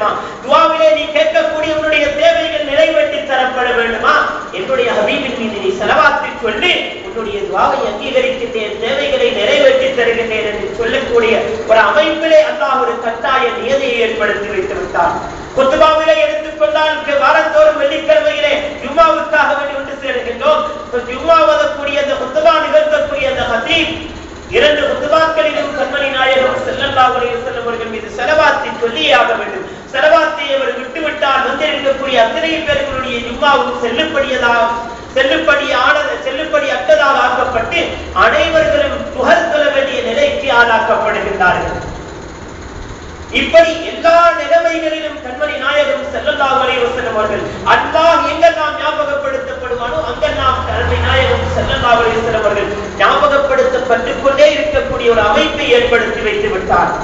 வேண்டுமா? துவாவிலே நீ கேட்கக்கூடிய உன்னுடைய தேவைகள் நிறைவேற்றி தரப்பட வேண்டுமா? என்னுடைய ஹபீபின் மீது நீ செலவாத்தி சொல்லி உன்னுடைய துவாவை அங்கீகரிக்கின்றேன் தேவைகளை நிறைவேற்றி தருகின்றேன் என்று சொல்லக்கூடிய ஒரு அமைப்பிலே அல்லாஹ் ஒரு கட்டாய நியதியை ஏற்படுத்தி வைத்து விட்டார் குத்துபாவிலே எடுத்துக்கொண்டால் இங்கு வாரந்தோறும் வெள்ளிக்கிழமையிலே ஜும்மாவுக்காக வேண்டி ஒன்று சேர்கின்றோம். ஜும்மா ஓதக்கூடிய அந்த குத்துபா நிகழ்த்தக்கூடிய அந்த ஹதீப் இரண்டு குத்துபாக்களிலும் கண்மணி நாயகம் செல்லல்லாஹு செல்லவர்கள் அவர்கள் மீது செலவாத்தி சொல்லியே ஆக வேண்டும். எத்தனை பேர்களுடைய ஜும்மாவுக்கு செல்லுபடியதாக செல்லுபடி ஆனது செல்லுபடி அட்டதால் ஆக்கப்பட்டு அனைவர்களும் புகழ் வேண்டிய நிலைக்கு ஆளாக்கப்படுகின்றார்கள். இப்படி எல்லா நிலைமைகளிலும் கண்மணி நாயகம் ஸல்லல்லாஹு அலைஹி வஸல்லம் அவர்கள் அல்லாஹ் எங்கெல்லாம் ஞாபகப்படுத்தப்படுவானோ அங்கெல்லாம் கண்மணி நாயகம் ஸல்லல்லாஹு அலைஹி வஸல்லம் அவர்கள் ஞாபகப்படுத்தப்பட்டுக் கொண்டே இருக்கக்கூடிய ஒரு அமைப்பை ஏற்படுத்தி வைத்து விட்டார்.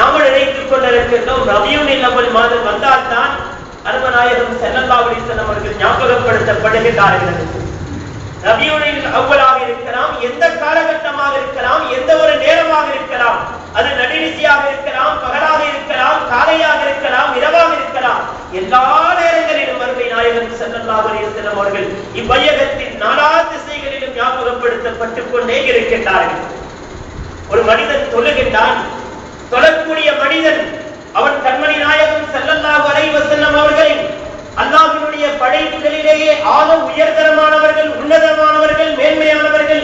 நாம நினைத்துக் கொண்டிருக்கின்றோம் ரபியுனில் அவ்வளவு மாதம் வந்தால்தான் அன்பநாயகம் ஸல்லல்லாஹு அலைஹி அவர்கள் ஞாபகப்படுத்தப்படுகின்றார்கள். ரபியுடைய அவ்வளாக இருக்கலாம் எந்த காலகட்டமாக இருக்கலாம் எந்த ஒரு நேரமாக இருக்கலாம் அது நடுநிசியாக இருக்கலாம் பகலாக இருக்கலாம் காலையாக இருக்கலாம் இரவாக இருக்கலாம். எல்லா நேரங்களிலும் அருமை நாயகன் ஸல்லல்லாஹு அலைஹி அவர்கள் இவ்வையகத்தின் நாலா திசைகளிலும் ஞாபகப்படுத்தப்பட்டுக் கொண்டே இருக்கின்றார்கள். ஒரு மனிதன் தொழுகின்றான் தொழக்கூடிய மனிதன் அவன் கண்மணி நாயகம் ஸல்லல்லாஹு அலைஹி வஸல்லம் அவர்களின் அல்லாஹ்வினுடைய படைப்புகளிலேயே ஆக உயர்தரமானவர்கள் உன்னதமானவர்கள் மேன்மையானவர்கள்.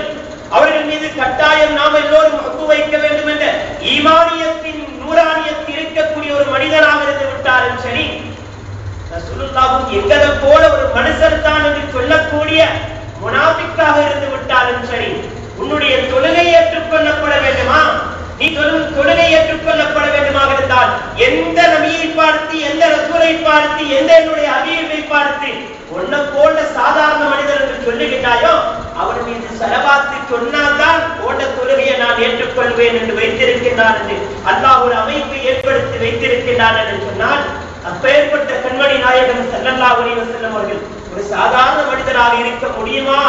அவர்கள் மீது கட்டாயம் நாம் எல்லோரும் அன்பு வைக்க வேண்டும் என்ற ஈமானியத்தின் நூறானியத்தில் இருக்கக்கூடிய ஒரு மனிதனாக இருந்து விட்டாலும் சரி ரசூலுல்லாஹும் எங்களை போல ஒரு மனுஷர் தான் என்று சொல்லக்கூடிய முனாபிக்காக இருந்து விட்டாலும் சரி உன்னுடைய தொழுகை ஏற்றுக்கொள்ளப்பட வேண்டுமா? நீ சொல்லும் தொழிலை ஏற்றுக்கொள்ளப்பட வேண்டுமாக இருந்தால் எந்த நபியை பார்த்து எந்த ரசூலை பார்த்து எந்த என்னுடைய அபியை பார்த்து உன்னை போன்ற சாதாரண மனிதர்கள் சொல்லுகின்றாயோ அவர் மீது செலவாத்து சொன்னால்தான் போன்ற தொழுகையை நான் ஏற்றுக்கொள்வேன் என்று வைத்திருக்கின்றான் என்று அல்லாஹ் ஒரு அமைப்பை ஏற்படுத்தி வைத்திருக்கின்றான் என்று சொன்னால் அப்பேற்பட்ட கண்மணி நாயகன் ஸல்லல்லாஹு அலைஹி வஸல்லம் அவர்கள் ஒரு சாதாரண மனிதராக இருக்க முடியுமா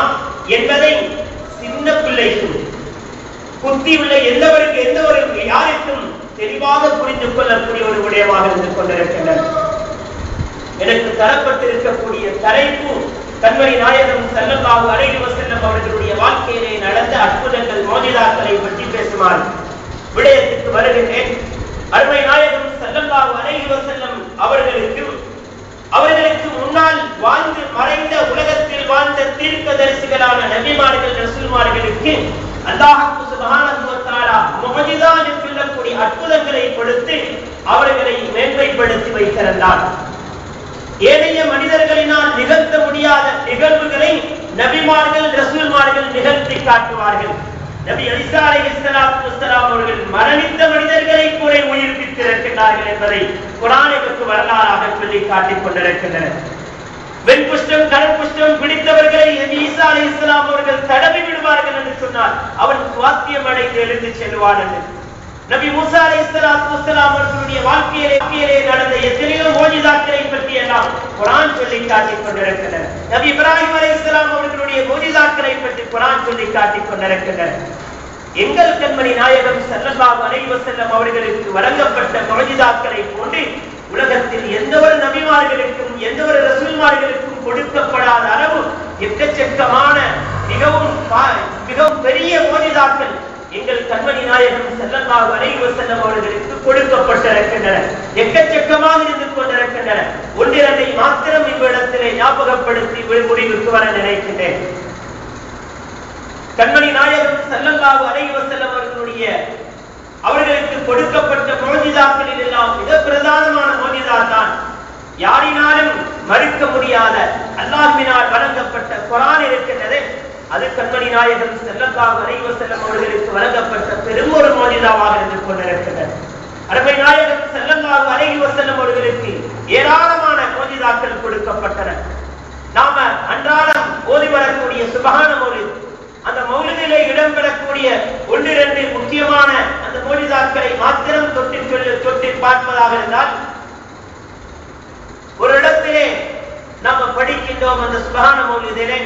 என்பதை சின்ன பிள்ளைக்கு உள்ள எந்தவருக்கு எந்த ஒரு யாருக்கும் தெளிவாக புரிந்து கொள்ளக்கூடிய ஒரு விடயமாக இருந்து கொண்டிருக்கின்றன எனக்கு தரப்பட்டிருக்கக்கூடிய தலைப்பு கண்மணி நாயகம் ஸல்லல்லாஹு அலைஹி வஸல்லம் அவர்களுடைய வாழ்க்கையிலே நடந்த அற்புதங்கள் மோதிதாக்களை பற்றி பேசுமாறு விடயத்துக்கு வருகின்றேன். அருமை நாயகம் ஸல்லல்லாஹு அலைஹி வஸல்லம் அவர்களுக்கு அவர்களுக்கு முன்னால் வாழ்ந்து மறைந்த உலகத்தில் வாழ்ந்த தீர்க்கதரிசிகளான நபிமார்கள் ரசூல்மார்களுக்கு அல்லாஹு சுப்ஹானஹு என்று சொல்லக்கூடிய அற்புதங்களை கொடுத்து அவர்களை மேன்மைப்படுத்தி வைத்திருந்தார். ஏனைய மனிதர்களினால் நிகழ்த்த முடியாத நிகழ்வுகளை நபிமார்கள் ரசூல்மார்கள் நிகழ்த்தி காட்டுவார்கள். நபி அலிசா அலைஹிஸ்ஸலாத்து இஸ்லாம் அவர்கள் மரணித்த மனிதர்களை கூட உயிர்ப்பித்திருக்கின்றார்கள் என்பதை குரானுக்கு வரலாறாக சொல்லி காட்டிக் கொண்டிருக்கின்றனர். வெண்புஷ்டம் கருப்புஷ்டம் பிடித்தவர்களை நபி ஈசா அவர்கள் தடவி விடுவார்கள் என்று சொன்னால் அவன் சுவாத்தியம் அடைந்து எழுந்து செல்வான் என்று. நபி மூசா அலைஹிஸ்ஸலாத்து வஸ்ஸலாம் அவர்களுடைய வாழ்க்கையிலே வாழ்க்கையிலே நடந்த எத்தனையோ மோஜிதாக்களை பற்றி எல்லாம் குரான் சொல்லி காட்டிக் கொண்டிருக்கின்றன நபி இப்ராஹிம் இஸ்லாம் அவர்களுடைய மோஜிதாக்களை பற்றி குரான் சொல்லி காட்டிக் கொண்டிருக்கின்றன எங்கள் கண்மணி நாயகம் ஸல்லல்லாஹு அலைஹி வஸல்லம் அவர்களுக்கு வழங்கப்பட்ட மோஜிதாக்களை போன்று உலகத்தில் எந்த ஒரு நபிமார்களுக்கும் எந்த ஒரு ரசூல்மார்களுக்கும் கொடுக்கப்படாத அளவு எக்கச்சக்கமான மிகவும் மிகவும் பெரிய மோதிதாக்கள் எங்கள் கண்மணி நாயகம் ஸல்லல்லாஹு அலைஹி வஸல்லம் அவர்களுக்கு கொடுக்கப்பட்டிருக்கின்றன. எக்கச்சக்கமாக இருந்து கொண்டிருக்கின்றன. ஒன்றிரண்டை மாத்திரம் இவ்விடத்திலே ஞாபகப்படுத்தி முடிவுக்கு வர நினைக்கின்றேன். கண்மணி நாயகம் ஸல்லல்லாஹு அலைஹி வஸல்லம் அவர்களுடைய அவர்களுக்கு கொடுக்கப்பட்ட மோஜிதாக்களில் எல்லாம் மிக பிரதானமான மோஜிதா தான் யாரினாலும் மறுக்க முடியாத அல்லாஹினால் வழங்கப்பட்ட குரான் இருக்கின்றது அது கண்மணி நாயகம் செல்லக்காக அலைஹி வஸல்லம் அவர்களுக்கு வழங்கப்பட்ட பெரும் ஒரு மோஜிதாவாக இருந்து கொண்டிருக்கின்றது. அரபை நாயகம் ஸல்லல்லாஹு அலைஹி செல்லம் அவர்களுக்கு ஏராளமான மோஜிதாக்கள் கொடுக்கப்பட்டன. நாம அன்றாடம் ஓதி வரக்கூடிய சுபகான மொழி அந்த மௌலிதிலே இடம்பெறக்கூடிய ஒன்று இரண்டு முக்கியமான அந்த மௌலிதாக்களை மாத்திரம் தொட்டில் சொல்லி தொட்டில் பார்ப்பதாக இருந்தால் ஒரு இடத்திலே நாம படிக்கின்றோம் அந்த சுபஹான மௌலிதிலே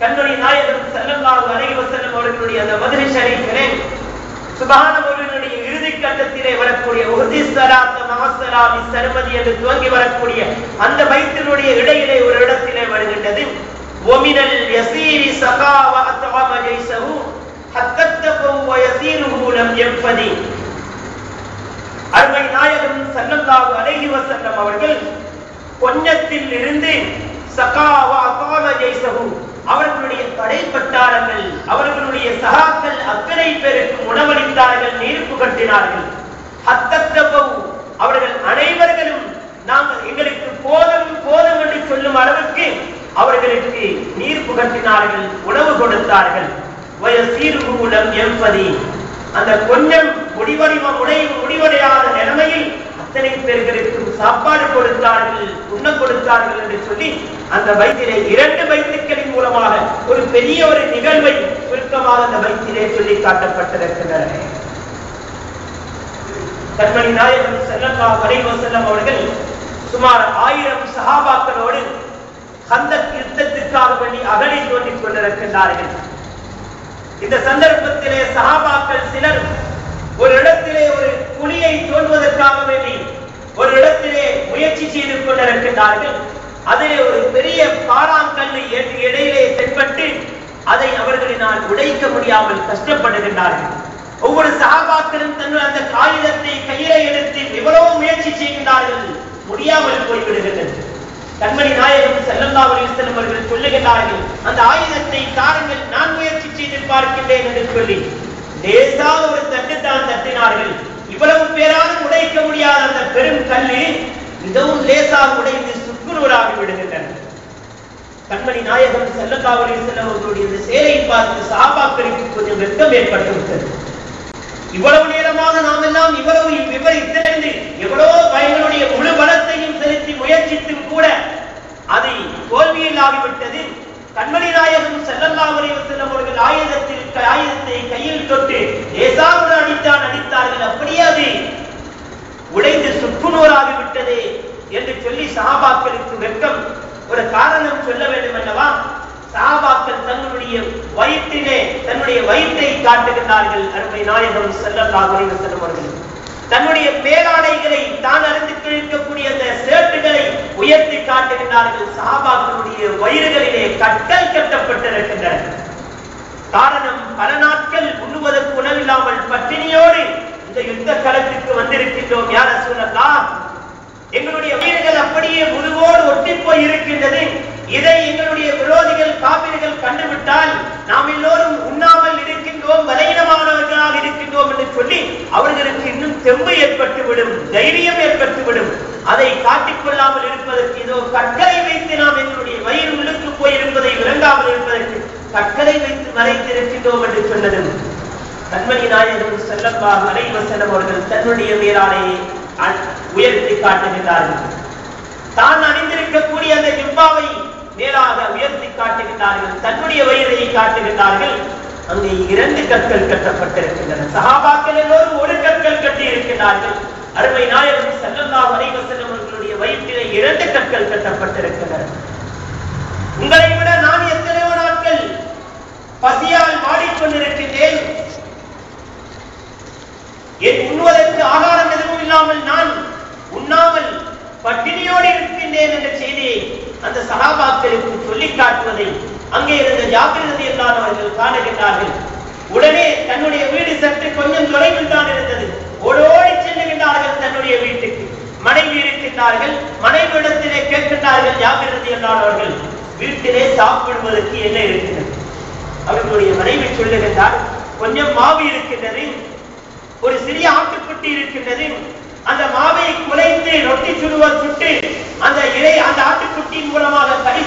கண்மணி நாயகம் ஸல்லல்லாஹு அலைஹி வஸல்லம் அவர்களுடைய அந்த மதுரை ஷரீஃபிலே சுபஹான மௌலினுடைய இறுதி கட்டத்திலே வரக்கூடிய உஹதி ஸலாத் சருமதி என்று துவங்கி வரக்கூடிய அந்த பைத்தினுடைய இடையிலே ஒரு இடத்திலே வருகின்றது. ஒமினல் اليسير سقى وأطعم ஜெய்சஹு حتى اتقوا ويسيره لم ينفدي. அருமை நாயகம் சல்லல்லாஹு அலைஹி வஸல்லம் அவர்கள் கொஞ்சத்தில் இருந்து சகாவா அத்தவாம ஜெய்சஹு அவர்களுடைய படைப்பட்டாரங்கள் அவர்களுடைய சகாக்கள் அத்தனை பேருக்கு உணவளித்தார்கள் நீர் புகட்டினார்கள் ஹத்தத்தபவு அவர்கள் அனைவர்களும் நாங்கள் எங்களுக்கு போதும் போதும் என்று சொல்லும் அளவுக்கு அவர்களுக்கு நீர் புகட்டினார்கள் உணவு கொடுத்தார்கள். வயசீர்கூலம் எம்பதி. அந்த கொஞ்சம் முடிவடிவ உடை முடிவடையாத நிலைமையில் அத்தனை பேர்களுக்கும் சாப்பாடு கொடுத்தார்கள் உண்ண கொடுத்தார்கள் என்று சொல்லி அந்த வைத்திலே இரண்டு வயிற்றுக்களின் மூலமாக ஒரு பெரிய ஒரு நிகழ்வை சுருக்கமாக அந்த வைத்திலே சொல்லி காட்டப்பட்டிருக்கின்றன. கண்மணி நாயகம் செல்லப்பா வரைவசல்லம் அவர்கள் சுமார் ஆயிரம் சகாபாக்களோடு அந்த யுத்தத்திற்காக வேண்டி அகலை தோண்டிக் கொண்டிருக்கின்றார்கள். இந்த சந்தர்ப்பத்திலே சஹாபாக்கள் சிலர் ஒரு இடத்திலே ஒரு குழியை தோண்டுவதற்காக வேண்டி ஒரு இடத்திலே முயற்சி செய்து கொண்டிருக்கின்றார்கள். அதிலே ஒரு பெரிய பாறாங்கல்லை ஏற்றி இடையிலே தென்பட்டு அதை அவர்களினால் உடைக்க முடியாமல் கஷ்டப்படுகின்றார்கள். ஒவ்வொரு சகாபாக்களும் தங்கள் அந்த காகிதத்தை கையிலே எடுத்து எவ்வளவு முயற்சி செய்கின்றார்கள். முடியாமல் போய்விடுகின்றனர். கண்மணி நாயகம் செல்லல்லா செல்லும் அவர்கள் சொல்லுகிறார்கள் அந்த ஆயுதத்தை தாருங்கள் நான் முயற்சி செய்து பார்க்கின்றேன் என்று சொல்லி லேசாக ஒரு தட்டு தான் தட்டினார்கள். இவ்வளவு பேராலும் உடைக்க முடியாத அந்த பெரும் கல்லு மிகவும் லேசாக உடைந்து சுக்குநூறாகி விடுகின்றன. கண்மணி நாயகம் செல்லல்லா செல்லும் அவர்களுடைய இந்த செயலை பார்த்து சாபாக்களுக்கு கொஞ்சம் வெட்கம் ஏற்பட்டு விட்டது. இவ்வளவு நேரமாக நாம் எல்லாம் இவ்வளவு விவரித்திருந்து எவ்வளவு பயங்களுடைய முழு பலத்தையும் செலுத்தி முயற்சித்தும் கூட அதை தோல்வியில் ஆகிவிட்டது கண்மணி நாயகம் செல்லல்லாவரை செல்லும் அவர்கள் ஆயுதத்தில் ஆயுதத்தை கையில் தொட்டு ஏதாவது அடித்தான் அடித்தார்கள். அப்படியே அது உடைந்து சுக்குநூறாகி விட்டது என்று சொல்லி சகாபாக்களுக்கு வெட்கம். ஒரு காரணம் சொல்ல வேண்டும் அல்லவா சகாபாக்கள் தன்னுடைய வயிற்றிலே தன்னுடைய வயிற்றை காட்டுகின்றார்கள். அருமை நாயகம் செல்லல்லாஹு அலைஹி அவர்கள். தன்னுடைய பேராடைகளை தான் அறிந்து கிழிக்கக்கூடிய அந்த சேட்டுகளை உயர்த்தி காட்டுகின்றார்கள். சகாபாக்களுடைய வயிறுகளிலே கட்டல் கட்டப்பட்டிருக்கின்றன. காரணம் பல நாட்கள் உண்ணுவதற்கு உணவில்லாமல் பட்டினியோடு இந்த யுத்த களத்திற்கு வந்திருக்கின்றோம் யார சொல்லலாம் எங்களுடைய வீடுகள் அப்படியே முழுவோடு ஒட்டி போய் இருக்கின்றது இதை எங்களுடைய விரோதிகள் காப்பீடுகள் கண்டுவிட்டால் நாம் எல்லோரும் உண்ணாமல் இருக்கின்றோம் பலகீனமானவர்களாக இருக்கின்றோம் என்று சொல்லி அவர்களுக்கு இன்னும் தெம்பு ஏற்பட்டுவிடும் தைரியம் ஏற்பட்டுவிடும். அதை காட்டிக் கொள்ளாமல் இருப்பதற்கு இதோ கற்களை வைத்து நாம் எங்களுடைய வயிறு உள்ளுக்கு போய் இருப்பதை விளங்காமல் இருப்பதற்கு கற்களை வைத்து என்று சொன்னதும் கண்மணி நாயகம் செல்லப்பா மலைவசனம் அவர்கள் தன்னுடைய மேலாடையை உயர்த்தி காட்டுகின்றார்கள். தான் அணிந்திருக்கக்கூடிய அந்த ஜிப்பாவை மேலாக உயர்த்தி காட்டுகின்றார்கள் தன்னுடைய வயிறை காட்டுகின்றார்கள். அங்கே இரண்டு கற்கள் கட்டப்பட்டிருக்கின்றன. சகாபாக்கள் எல்லோரும் ஒரு கற்கள் கட்டி இருக்கின்றார்கள் அருமை நாயகம் செல்லல்லா வரைவசனம் அவர்களுடைய வயிற்றிலே இரண்டு கற்கள் கட்டப்பட்டிருக்கின்றன. உங்களை விட பசியால் வாடிக்கொண்டிருக்கின்றேன் என் உண்ணுவதற்கு ஆகாரம் எதுவும் இல்லாமல் நான் உண்ணாமல் பட்டினியோடு இருக்கின்றேன் என்ற செய்தியை அந்த சகாபாக்களுக்கு சொல்லி காட்டுவதை அங்கே இருந்த ஜாக்கிரதை இல்லாதவர்கள் காணுகின்றார்கள். உடனே தன்னுடைய வீடு சற்று கொஞ்சம் தொலைவில் தான் இருந்தது. ஓடோடி செல்லுகின்றார்கள் தன்னுடைய வீட்டுக்கு. மனைவி இருக்கின்றார்கள் மனைவிடத்திலே கேட்கின்றார்கள் ஜாக்கிரதை இல்லாதவர்கள் வீட்டிலே சாப்பிடுவதற்கு என்ன இருக்கிறது? அவர்களுடைய மனைவி சொல்லுகின்றார் கொஞ்சம் மாவு இருக்கின்றது ஒரு சிறிய ஆட்டுக்குட்டி இருக்கின்றது அந்த மாவை குலைத்து ரொட்டி சுடுவர் சுட்டு அந்த இறை அந்த ஆட்டுக்குட்டியின் மூலமாக கறி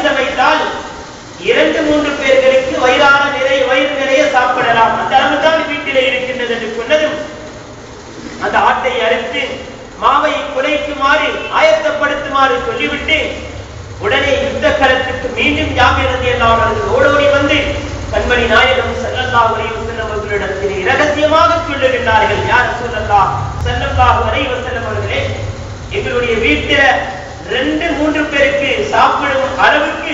இரண்டு மூன்று பேர்களுக்கு வயிறான நிறைய வயிறு நிறைய சாப்பிடலாம். அந்த அளவுதான் வீட்டிலே இருக்கின்றது என்று சொன்னதும் அந்த ஆட்டை அறுத்து மாவை குலைக்குமாறு ஆயத்தப்படுத்துமாறு சொல்லிவிட்டு உடனே யுத்த களத்துக்கு மீண்டும் ஜாமிரதி அவர்கள் ஓடோடி வந்து கண்மணி நாயகம் செல்லல்லா அலைஹி வஸல்லம் அவர்களிடத்தில் இரகசியமாக சொல்லுகின்றார்கள் யார் சொல்லல்லா செல்லல்லா அலைஹி வஸல்லம் அவர்களே எங்களுடைய வீட்டில ரெண்டு மூன்று பேருக்கு சாப்பிடும் அளவுக்கு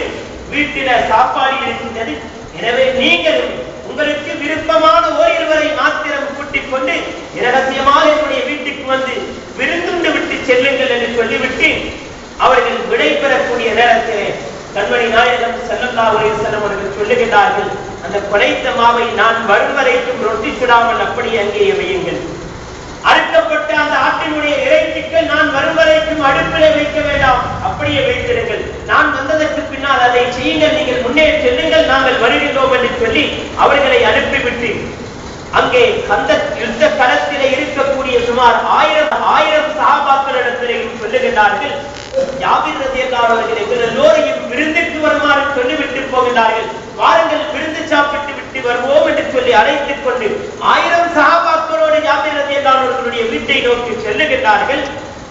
வீட்டில சாப்பாடு இருக்கின்றது. எனவே நீங்களும் உங்களுக்கு விருப்பமான ஓரிருவரை மாத்திரம் கூட்டிக் கொண்டு இரகசியமாக என்னுடைய வீட்டுக்கு வந்து விருந்துண்டு விட்டு செல்லுங்கள் என்று சொல்லிவிட்டு அவர்கள் விடை பெறக்கூடிய நேரத்திலே கண்மணி நாயகம் அவர்கள் சொல்லுகிறார்கள் அந்த படைத்த மாவை நான் வரும் வரைக்கும் ரொட்டி சுடாமல் அப்படி அங்கே வையுங்கள். அறுக்கப்பட்ட அந்த ஆட்டினுடைய இறைச்சிக்கு நான் வரும் வரைக்கும் அடுப்பிலே வைக்க வேண்டாம் அப்படியே வைத்திருங்கள். நான் வந்ததற்கு பின்னால் அதை செய்யுங்கள் நீங்கள் முன்னே செல்லுங்கள் நாங்கள் வருகின்றோம் என்று சொல்லி அவர்களை அனுப்பிவிட்டு அங்கே அந்த யுத்த களத்திலே இருக்கக்கூடிய சுமார் ஆயிரம் ஆயிரம் சகாபாக்களிடத்திலேயும் சொல்லுகின்றார்கள் யாபிர் ரதியல்லாஹு அவர்கள் எங்கள் எல்லோரையும் விருந்துக்கு வருமாறு சொல்லிவிட்டு போகின்றார்கள் வாருங்கள் விருந்து சாப்பிட்டு விட்டு வருவோம் என்று சொல்லி அழைத்துக் கொண்டு ஆயிரம் சகாபாக்களோடு யாபிர் ரதியல்லாஹு அவர்களுடைய வீட்டை நோக்கி செல்லுகின்றார்கள்.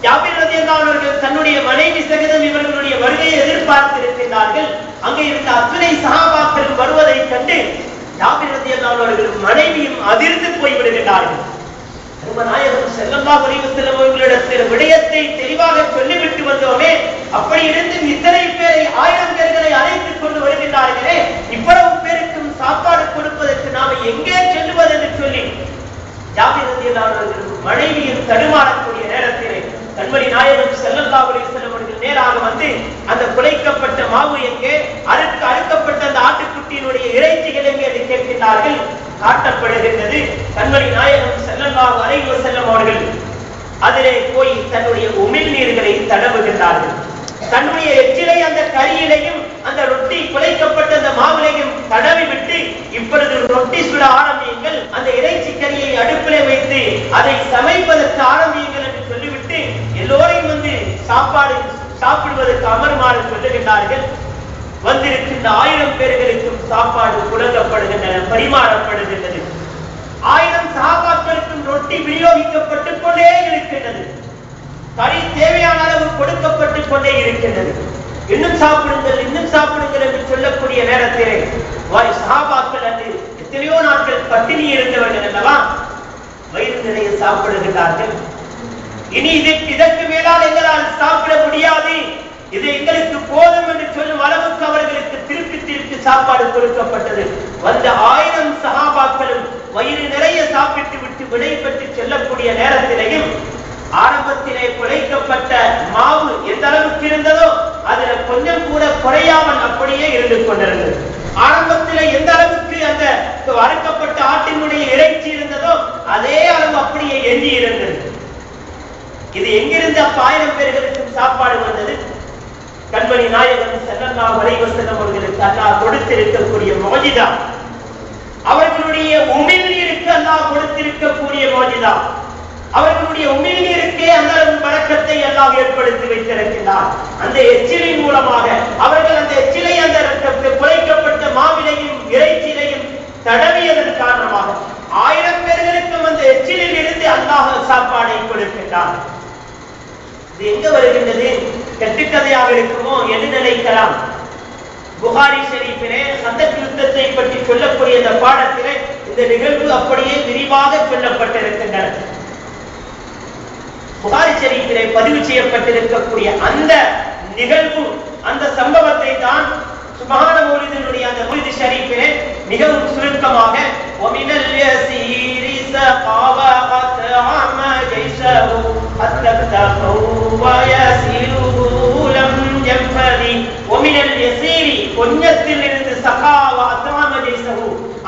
யாபிர் ரதியல்லாஹு அவர்கள் தன்னுடைய மனைவி சகிதம் இவர்களுடைய வருகையை எதிர்பார்த்திருக்கின்றார்கள். அங்கே இருந்த அத்தனை சகாபாக்கள் வருவதை கண்டு ஜாபிர் ரலியல்லாஹு அவர்கள் மனைவியும் அதிர்ந்து போய்விடுகின்றார்கள். நாயகம் ஸல்லல்லாஹு அலைஹி வஸல்லம் அவர்களிடத்தில் விடயத்தை தெளிவாக சொல்லிவிட்டு வந்தோமே அப்படி இருந்து இத்தனை பேரை ஆயிரம் பேர்களை அழைத்துக் கொண்டு வருகின்றார்களே இவ்வளவு பேர் சாப்பாடு கொடுப்பதற்கு நாம எங்கே செல்லுவது என்று சொல்லி ஜாபிர் மனைவியும் தடுமாறக்கூடிய நேரத்திலே கண்மணி நாயகம் ஸல்லல்லாஹு அலைஹி வஸல்லம் நேராக வந்து அந்த குலைக்கப்பட்ட மாவு எங்கே அறுக்க அறுக்கப்பட்ட அந்த ஆட்டுக்குட்டியினுடைய இறைச்சிகள் எங்கே என்று கேட்கின்றார்கள். காட்டப்படுகின்றது கண்மணி நாயகம் ஸல்லல்லாஹு அலைஹி வஸல்லம் அவர்கள். அதிலே போய் தன்னுடைய உமிழ் நீர்களை தடவுகின்றார்கள். தன்னுடைய எச்சிலை அந்த கரியிலையும் அந்த ரொட்டி குலைக்கப்பட்ட அந்த மாவிலையும் தடவி விட்டு இப்பொழுது ரொட்டி சுட ஆரம்பியுங்கள். அந்த இறைச்சி கறியை அடுப்பிலே வைத்து அதை சமைப்பதற்கு ஆரம்பியுங்கள் என்று சொல்லிவிட்டு எல்லோரையும் வந்து சாப்பாடு சாப்பிடுவதற்கு அமருமாறு சொல்லுகின்றார்கள். வந்திருக்கின்ற ஆயிரம் பேர்களுக்கும் சாப்பாடு புழங்கப்படுகின்றன பரிமாறப்படுகின்றது. ஆயிரம் சாபாக்களுக்கும் ரொட்டி விநியோகிக்கப்பட்டுக் கொண்டே இருக்கின்றது. கறி தேவையான அளவு கொடுக்கப்பட்டுக் கொண்டே இருக்கின்றது. இன்னும் சாப்பிடுங்கள் இன்னும் சாப்பிடுங்கள் என்று சொல்லக்கூடிய நேரத்திலே வாய் சஹாபாக்கள் அன்று எத்தனையோ நாட்கள் பட்டினி இருந்தவர்கள் அல்லவா? வயிறு நிறைய சாப்பிடுகிறார்கள் இனி இதற்கு இதற்கு மேலால் எங்களால் சாப்பிட முடியாது. இது எங்களுக்கு போதும் என்று சொல்லும் அளவுக்கு அவர்களுக்கு திருப்பி திருப்பி சாப்பாடு கொடுக்கப்பட்டது. வந்த ஆயிரம் சகாபாக்களும் வயிறு நிறைய சாப்பிட்டு விட்டு விடை பெற்று செல்லக்கூடிய நேரத்திலேயும் ஆரம்பத்திலே குலைக்கப்பட்ட மாவு எந்த அளவுக்கு இருந்ததோ அதுல கொஞ்சம் கூட குறையாமல் அப்படியே இருந்து கொண்டிருந்தது. ஆரம்பத்தில் எந்த அளவுக்கு அந்த அறுக்கப்பட்ட ஆட்டினுடைய இறைச்சி இருந்ததோ அதே அளவு அப்படியே எஞ்சி இருந்தது. இது எங்கிருந்து அப்ப ஆயிரம் பேர்களுக்கும் சாப்பாடு வந்தது? கண்மணி நாயகன் செல்லல்லா அலைஹி அவர்களுக்கு அல்லா கொடுத்திருக்கக்கூடிய மோஜிதா. அவர்களுடைய உமிழ்நீருக்கு அல்லா கொடுத்திருக்கக்கூடிய மோஜிதா. அவர்களுடைய உமிழ்நீருக்கே அந்த பழக்கத்தை எல்லாம் ஏற்படுத்தி வைத்திருக்கிறார். அந்த எச்சிலின் மூலமாக அவர்கள் அந்த எச்சிலை அந்த ரத்தத்தில் குலைக்கப்பட்ட மாவிலையும் இறைச்சிலையும் தடவியதன் காரணமாக ஆயிரம் பேர்களுக்கும் அந்த எச்சிலில் இருந்து அல்லாஹ் சாப்பாடை கொடுக்கின்றார் இது எங்க வருகின்றது? கட்டுக்கதையாக இருக்குமோ? என்று நினைக்கலாம். புகாரி ஷெரீஃபிலே சந்தக் யுத்தத்தை பற்றி சொல்லக்கூடிய இந்த பாடத்திலே இந்த நிகழ்வு அப்படியே விரிவாக சொல்லப்பட்டிருக்கின்றன புகாரி ஷரீஃபிலே பதிவு செய்யப்பட்டிருக்கக்கூடிய அந்த நிகழ்வு அந்த சம்பவத்தை தான் சுபஹான மௌலிதினுடைய அந்த மௌலிது ஷரீஃபிலே மிகவும் சுருக்கமாக ஒமினல் யசீரி சகாவகத் அம ஜைஷஹு அத்தக்தஹு வ யசீருஹு லம் கொஞ்சத்தில் இருந்து சகாவ அத்தாம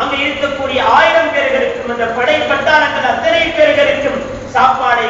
அங்கு இருக்கக்கூடிய ஆயிரம் பேர்களுக்கும் அந்த படை பட்டாளங்கள் அத்தனை பேர்களுக்கும் சாப்பாடை